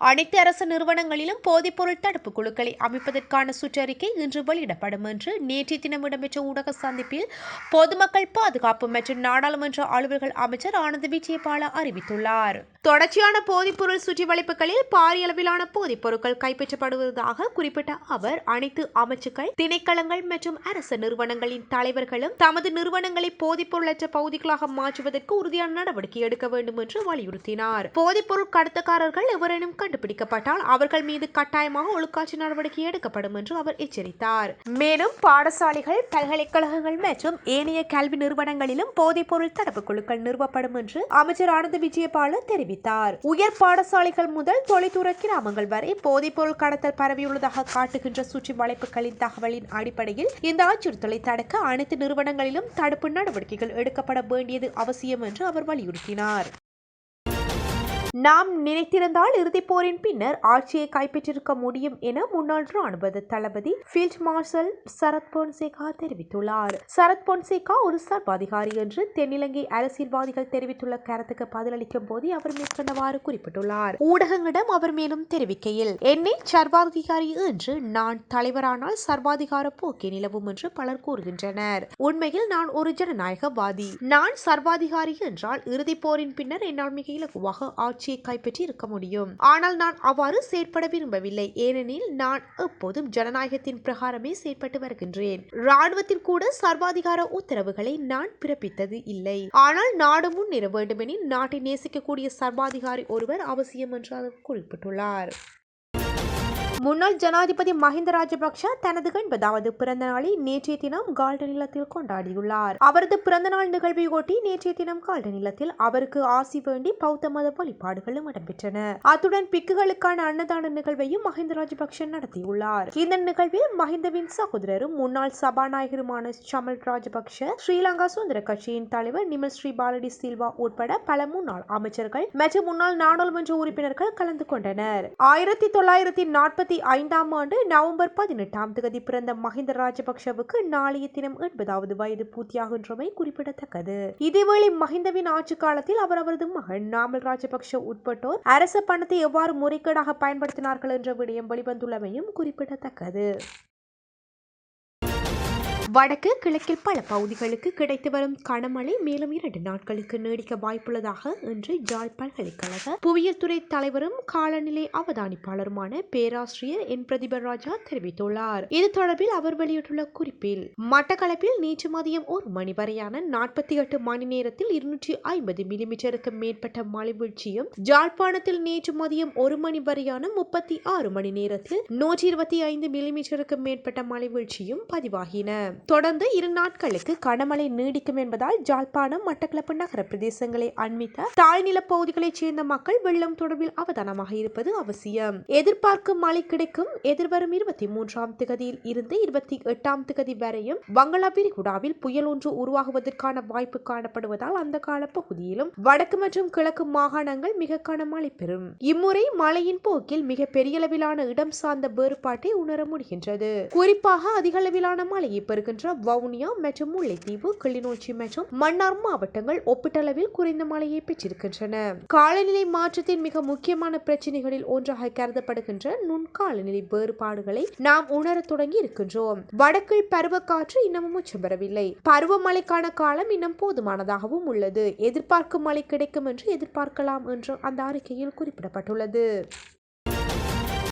அனைத்து அரசு நிறுவனங்களிலும் போதைப்பொருள் தடுப்பு குழுக்களை அமைப்பதற்கான சுற்றறிக்கை இன்று வெளியிடப்படும் என்று நேற்றைய தினம் இடம்பெற்ற ஊடக சந்திப்பில் பொதுமக்கள் பாதுகாப்பு மற்றும் நாடாளுமன்ற அலுவல்கள் அமைச்சர் ஆனந்த் விஜயபால அறிவித்துள்ளார். தொடர்ச்சியான போதைப்பொருள் சுற்றி வளைப்புகளில் பாரிய அளவிலான போதைப் பொருட்கள் கைப்பற்றப்படுவதாக குறிப்பிட்ட அவர் அனைத்து அமைச்சுக்கள் திணைக்களங்கள் மற்றும் அரசு நிறுவனங்களின் தலைவர்களும் தமது நிறுவனங்களை போதைப்பொருளற்ற பகுதிகளாக மாற்றுவதற்கு உறுதியான நடவடிக்கை எடுக்க வேண்டும் என்று வலியுறுத்தினார். போதைப்பொருள் கடத்தக்காரர்கள் எவரேனும் கண்டுபிடிக்கப்பட்டால் அவர்கள் மீது கட்டாயமாக ஒழுக்காட்சி நடவடிக்கை எடுக்கப்படும் என்று அவர் எச்சரித்தார். மேலும் பாடசாலைகள் பல்கலைக்கழகங்கள் மற்றும் ஏனைய கல்வி நிறுவனங்களிலும் போதைப்பொருள் தடுப்பு குழுக்கள் நிறுவப்படும் என்று அமைச்சர் ஆனந்த் விஜயபால தெரிவித்தார். உயர் பாடசாலைகள் முதல் தொலைதூர கிராமங்கள் வரை போதைப்பொருள் கடத்தல் பரவியுள்ளதாக காட்டுகின்ற சுற்றி வளைப்புகளின் தகவலின் அடிப்படையில் இந்த அச்சுறுத்தலை தடுக்க அனைத்து நிறுவனங்களிலும் தடுப்பு நடவடிக்கைகள் எடுக்கப்பட வேண்டியது அவசியம் என்று அவர் வலியுறுத்தினார். நாம் நினைத்திருந்தால் இறுதிப்போரின் பின்னர் ஆட்சியை கைப்பற்றிருக்க முடியும் என முன்னாள் ராணுவ தளபதி ஃபீல்ட் மார்ஷல் சரத் பொன்சேகா தெரிவித்துள்ளார். சரத் பொன்சேகா ஒரு சர்வாதிகாரி என்று தென்னிலங்கை அரசியல்வாதிகள் தெரிவித்துள்ள கருத்துக்கு பதிலளிக்கும் போது அவர் மேற்கொண்டவாறு குறிப்பிட்டுள்ளார். ஊடகங்களிடம் அவர் மேலும் தெரிவிக்கையில் என்னை சர்வாதிகாரி என்று நான் தலைவரானால் சர்வாதிகார போக்கே நிலவும் என்று பலர் கூறுகின்றனர். உண்மையில் நான் ஒரு ஜனநாயகவாதி. நான் சர்வாதிகாரி என்றால் இறுதிப்போரின் பின்னர் என்னால் மிக இலகுவாக ஆட்சியை கைப்பற்றி இருக்க முடியும். ஆனால் நான் அவ்வாறு செயற்பட விரும்பவில்லை. ஏனெனில் நான் எப்போதும் ஜனநாயகத்தின் பிரகாரமே செயற்பட்டு வருகின்றேன். ராணுவத்தில் கூட சர்வாதிகார உத்தரவுகளை நான் பிறப்பித்தது இல்லை. ஆனால் நாடு முன்னேற வேண்டுமெனில் நாட்டை நேசிக்கக்கூடிய சர்வாதிகாரி ஒருவர் அவசியம் என்று அவர் குறிப்பிட்டுள்ளார். முன்னாள் ஜனாதிபதி மஹிந்த ராஜபக்ஷ தனது எண்பதாவது பிறந்த நாளை நேற்றைய தினம் கால்டன் இல்லத்தில் கொண்டாடியுள்ளார். அவரது பிறந்தநாள் நிகழ்வை ஒட்டி நேற்றைய தினம் கால்டன் இல்லத்தில் அவருக்கு ஆசி வேண்டி பௌத்த மத வழிபாடுகளும் இடம்பெற்றன. அத்துடன் பிக்குகளுக்கான அன்னதான நிகழ்வையும் மஹிந்த ராஜபக்ஷ நடத்தியுள்ளார். இந்த நிகழ்வில் மஹிந்தவின் சகோதரரும் முன்னாள் சபாநாயகருமான சமல் ராஜபக்ஷ ஸ்ரீலங்கா சுதந்திர கட்சியின் தலைவர் நிமல் ஸ்ரீ பாலடி சில்வா உட்பட பல முன்னாள் அமைச்சர்கள் மற்றும் முன்னாள் நாடாளுமன்ற உறுப்பினர்கள் கலந்து கொண்டனர். ஆயிரத்தி தொள்ளாயிரத்தி நாற்பத்தி ஐந்தாம் ஆண்டு நவம்பர் பதினெட்டாம் தேதி பிறந்த மஹிந்த ராஜபக்ஷவுக்கு நாளைய தினம் எண்பதாவது வயது பூர்த்தியாகின்றமை குறிப்பிடத்தக்கது. இதேவேளை மஹிந்தவின் ஆட்சி காலத்தில் அவர் அவரது மகன் நாமல் ராஜபக்ஷ உட்பட்டோர் அரச பணத்தை எவ்வாறு முறைகேடாக பயன்படுத்தினார்கள் என்ற விடயம் வெளிவந்துள்ளமையும் குறிப்பிடத்தக்கது. வடக்கு கிழக்கில் பல பகுதிகளுக்கு கிடைத்து வரும் கனமழை மேலும் இரண்டு நாட்களுக்கு நீடிக்க வாய்ப்புள்ளதாக இன்று ஜாழ் பல்கலைக்கழக புவியியல் துறை தலைவரும் காலநிலை அவதானிப்பாளருமான பேராசிரியர் என் பிரதிபர் ராஜா தெரிவித்துள்ளார். இது தொடர்பில் அவர் வெளியிட்டுள்ள குறிப்பில் மட்டக்களப்பில் நேற்று மதியம் ஒரு மணி வரையான நாற்பத்தி எட்டு மணி நேரத்தில் இருநூற்றி ஐம்பது மில்லிமீட்டருக்கு மேற்பட்ட மழை வீழ்ச்சியும் ஜாழ்ப்பாணத்தில் நேற்று மதியம் ஒரு மணி வரையான முப்பத்தி ஆறு மணி நேரத்தில் நூற்றி இருபத்தி ஐந்து மில்லிமீட்டருக்கு மேற்பட்ட மழை வீழ்ச்சியும் பதிவாகின. தொடர்ந்து இரு நாட்களுக்கு கனமழை நீடிக்கும் என்பதால் ஜாழ்ப்பாணம் மட்டக்களப்பு நகர பிரதேசங்களை அண்மித்த தாழ்நில பகுதிகளைச் சேர்ந்த மக்கள் வெள்ளம் தொடர்பில் அவதானமாக இருப்பது அவசியம். எதிர்பார்க்கும் மழை கிடைக்கும் எதிர்வரும் இருபத்தி மூன்றாம் திகதியில் இருந்து இருபத்தி எட்டாம் திகதி வரையும் வங்களா விரிகுடாவில் புயல் ஒன்று உருவாகுவதற்கான வாய்ப்பு காணப்படுவதால் அந்த கால பகுதியிலும் வடக்கு மற்றும் கிழக்கு மாகாணங்கள் மிக கனமழை பெறும். இம்முறை மழையின் போக்கில் மிக பெரிய அளவிலான இடம் சார்ந்த வேறுபாட்டை உணர முடிகின்றது. குறிப்பாக அதிக அளவிலான மழையை வருகின்ற வவுனியா மற்றும் முல்லைத்தீவு கிளிநொச்சி மற்றும் மன்னார் மாவட்டங்கள் ஒப்பீட்டளவில் குறைந்த மழையை பெற்றிருக்கின்றன. காலநிலை மாற்றத்தின் மிக முக்கியமான பிரச்சனைகளில் ஒன்றாக கருதப்படுகின்ற நுண் காலநிலை வேறுபாடுகளை நாம் உணரத் தொடங்கி இருக்கின்றோம். வடக்கில் பருவக்காற்று இன்னமும் உச்சம் பெறவில்லை. பருவமழைக்கான காலம் இன்னும் போதுமானதாகவும் உள்ளது. எதிர்பார்க்கும் மழை கிடைக்கும் என்று எதிர்பார்க்கலாம் என்று அந்த அறிக்கையில் குறிப்பிடப்பட்டுள்ளது.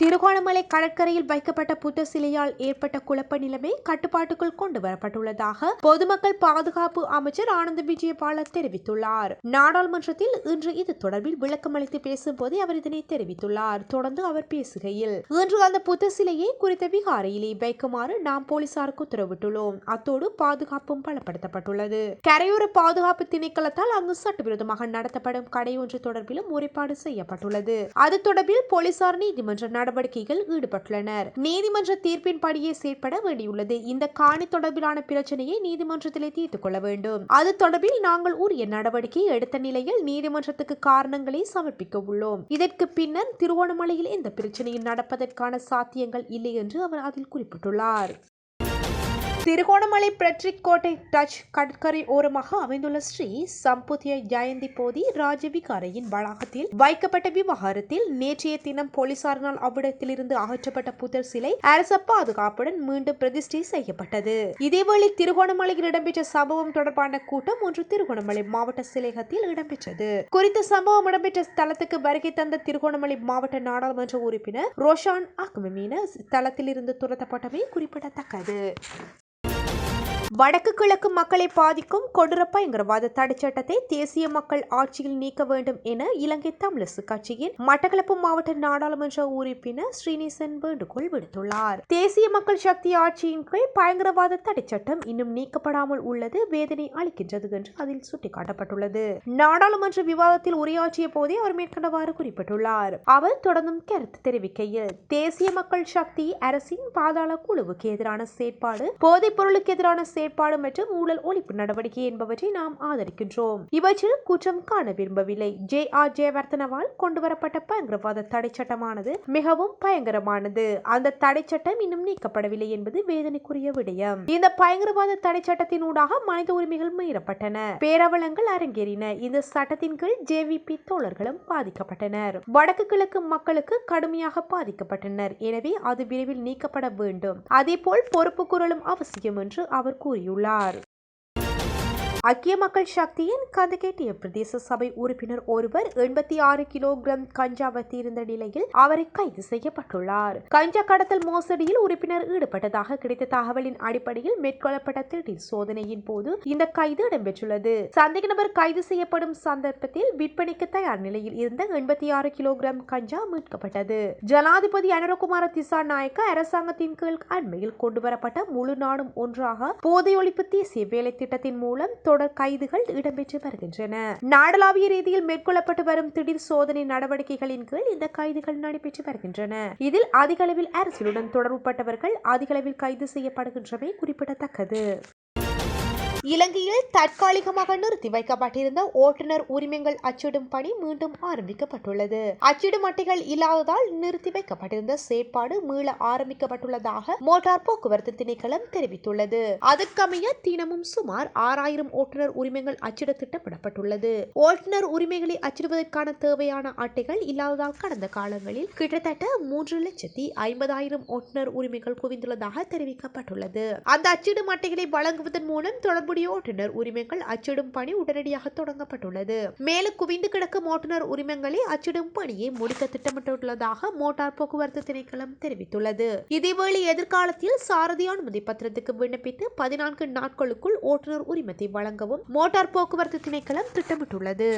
திருகோணமலை கடற்கரையில் வைக்கப்பட்ட புத்த சிலையால் ஏற்பட்ட குழப்ப நிலைமை கட்டுப்பாட்டுக்குள் கொண்டு வரப்பட்டுள்ளதாக பொதுமக்கள் பாதுகாப்பு அமைச்சர் ஆனந்த விஜயபால தெரிவித்துள்ளார். நாடாளுமன்றத்தில் இன்று இது தொடர்பில் விளக்கமளித்து பேசும்போது அவர் இதனை தெரிவித்துள்ளார். தொடர்ந்து அவர் பேசுகையில் இன்று அந்த புத்த சிலையை குறித்த விகாரையிலே வைக்குமாறு நாம் போலீசாருக்கு உத்தரவிட்டுள்ளோம். அத்தோடு பாதுகாப்பும் பலப்படுத்தப்பட்டுள்ளது. கரையோர பாதுகாப்பு திணைக்களத்தால் அங்கு சட்டவிரோதமாக நடத்தப்படும் கடை ஒன்று தொடர்பிலும் முறைப்பாடு செய்யப்பட்டுள்ளது. அது தொடர்பில் போலீசார் நீதிமன்ற நடவடிக்கைகள் ஈடுபட்டுள்ளனர். நீதிமன்ற தீர்ப்பின்படியே செயற்பட வேண்டியுள்ளது. இந்த காணி தொடர்பிலான பிரச்சனையை நீதிமன்றத்திலே தீர்த்துக் கொள்ள வேண்டும். அது தொடர்பில் நாங்கள் உரிய நடவடிக்கை எடுத்த நிலையில் நீதிமன்றத்துக்கு காரணங்களை சமர்ப்பிக்க உள்ளோம். இதற்கு பின்னர் திருவோணமலையில் இந்த பிரச்சனையில் நடப்பதற்கான சாத்தியங்கள் இல்லை என்று அவர் அதில் குறிப்பிட்டுள்ளார். திருகோணமலை பிரெட்ரிக் கோட்டை டச் கடற்கரை ஓரமாக அமைந்துள்ள ஸ்ரீ சம்புத்திய ஜெயந்தி போதி ராஜவிகாரையின் வளாகத்தில் வைக்கப்பட்ட விவகாரத்தில் நேற்றைய தினம் போலீசாரினால் அவ்விடத்திலிருந்து அகற்றப்பட்ட புத்தர் சிலை அரச பாதுகாப்புடன் மீண்டும் பிரதிஷ்டை செய்யப்பட்டது. இதேவேளை திருகோணமலையில் இடம்பெற்ற சம்பவம் தொடர்பான கூட்டம் ஒன்று திருகோணமலை மாவட்ட சிலையகத்தில் இடம்பெற்றது. குறித்த சம்பவம் இடம்பெற்ற ஸ்தலத்துக்கு வருகை தந்த திருகோணமலை மாவட்ட நாடாளுமன்ற உறுப்பினர் ரோஷான் அக்மமீன ஸ்தலத்திலிருந்து துரத்தப்பட்டமை குறிப்பிடத்தக்கது. வடக்கு கிழக்கு மக்களை பாதிக்கும் கொடூர பயங்கரவாத தடைச்சட்டத்தை தேசிய மக்கள் ஆட்சியில் நீக்க வேண்டும் என இலங்கை தமிழரசு கட்சியின் மட்டக்களப்பு மாவட்ட நாடாளுமன்ற உறுப்பினர் ஸ்ரீனிசன் வேண்டுகோள் விடுத்துள்ளார். தேசிய மக்கள் சக்தி ஆட்சியின் கீழ் பயங்கரவாத தடைச்சட்டம் இன்னும் நீக்கப்படாமல் உள்ளது வேதனை அளிக்கின்றது என்று அதில் சுட்டிக்காட்டப்பட்டுள்ளது. நாடாளுமன்ற விவாதத்தில் உரையாற்றிய போதே அவர் மேற்கண்டவாறு குறிப்பிட்டுள்ளார். அவர் தொடர்ந்தும் கருத்து தெரிவிக்கையில் தேசிய மக்கள் சக்தி அரசின் பாதாள குழுவுக்கு எதிரான செயற்பாடு போதைப் பொருளுக்கு எதிரான செயற்பாடு மற்றும் ஊழல் ஒழிப்பு நடவடிக்கை என்பவற்றை நாம் ஆதரிக்கின்றோம். இவற்றில் குற்றம் காண விரும்பவில்லை. ஜே ஆர் ஜெயவர்த்தனவால் கொண்டுவரப்பட்ட பயங்கரவாத தடை சட்டமானது மிகவும் பயங்கரமானது. அந்த தடை சட்டம் இன்னும் நீக்கப்படவில்லை என்பது வேதனைக்குரிய விடயம். இந்த பயங்கரவாத தடை சட்டத்தினூடாக மனித உரிமைகள் மீறப்பட்டன. பேரவலங்கள் அரங்கேறின. இந்த சட்டத்தின் கீழ் ஜேவிபி தோழர்களும் பாதிக்கப்பட்டனர். வடக்கு கிழக்கு மக்களுக்கு கடுமையாக பாதிக்கப்பட்டனர். எனவே அது விரைவில் நீக்கப்பட வேண்டும். அதேபோல் பொறுப்பு குரலும் அவசியம் என்று அவர் கூறியுள்ளார். ஐக்கிய மக்கள் சக்தியின் கந்தகேட்டிய பிரதேச சபை உறுப்பினர் ஒருவர் எண்பத்தி ஆறு கிலோகிராம் கஞ்சா வைத்திருந்த நிலையில் அவரை கைது செய்யப்பட்டுள்ளார். கஞ்சா கடத்தல் மோசடியில் உறுப்பினர் ஈடுபட்டதாக கிடைத்த தகவலின் அடிப்படையில் மேற்கொள்ளப்பட்ட திடீர் சோதனையின் போது இந்த கைது இடம்பெற்றுள்ளது. சந்தேக நபர் கைது செய்யப்படும் சந்தர்ப்பத்தில் விற்பனைக்கு தயார் நிலையில் இருந்த எண்பத்தி ஆறு கிலோகிராம் கஞ்சா மீட்கப்பட்டது. ஜனாதிபதி அனுரகுமார திசா நாயக்க அரசாங்கத்தின் கீழ் அண்மையில் கொண்டுவரப்பட்ட முழு நாடும் ஒன்றாக போதை ஒழிப்பு தேசிய வேலை திட்டத்தின் மூலம் தொடர் கைதுகள் இடம்பெற்று வருகின்றன. நாடளாவிய ரீதியில் மேற்கொள்ளப்பட்டு வரும் திடீர் சோதனை நடவடிக்கைகளின் கீழ் இந்த கைதுகள் நடைபெற்று வருகின்றன. இதில் அதிகளவில் அரசியலுடன் தொடர்புபட்டவர்கள் அதிகளவில் கைது செய்யப்படுகின்றமை குறிப்பிடத்தக்கது. இலங்கையில் தற்காலிகமாக நிறுத்தி வைக்கப்பட்டிருந்த ஓட்டுநர் உரிமங்கள் அச்சிடும் பணி மீண்டும் ஆரம்பிக்கப்பட்டுள்ளது. அச்சிடும் அட்டைகள் இல்லாததால் நிறுத்தி வைக்கப்பட்டிருந்த செயற்பாடு மீள ஆரம்பிக்கப்பட்டுள்ளதாக மோட்டார் போக்குவரத்து திணைக்களம் தெரிவித்துள்ளது. அதற்கமைய தினமும் சுமார் ஆறாயிரம் ஓட்டுநர் உரிமங்கள் அச்சிட திட்டமிடப்பட்டுள்ளது. ஓட்டுநர் உரிமைகளை அச்சிடுவதற்கான தேவையான அட்டைகள் இல்லாததால் கடந்த காலங்களில் கிட்டத்தட்ட மூன்று லட்சத்தி ஐம்பதாயிரம் ஓட்டுநர் உரிமைகள் குவிந்துள்ளதாக தெரிவிக்கப்பட்டுள்ளது. அந்த அச்சிடும் அட்டைகளை வழங்குவதன் மூலம் தொடர்பு தொடர்புடைய ஓட்டுநர் உரிமங்கள் அச்சிடும் பணி உடனடியாக தொடங்கப்பட்டுள்ளது. மேலும் குவிந்து கிடக்கும் ஓட்டுநர் உரிமங்களை அச்சிடும் பணியை முடிக்க திட்டமிட்டுள்ளதாக மோட்டார் போக்குவரத்து திணைக்களம் தெரிவித்துள்ளது. இதேவேளை எதிர்காலத்தில் சாரதி அனுமதி பத்திரத்துக்கு விண்ணப்பித்து பதினான்கு நாட்களுக்குள் ஓட்டுநர் உரிமத்தை வழங்கவும் மோட்டார் போக்குவரத்து திணைக்களம் திட்டமிட்டுள்ளது.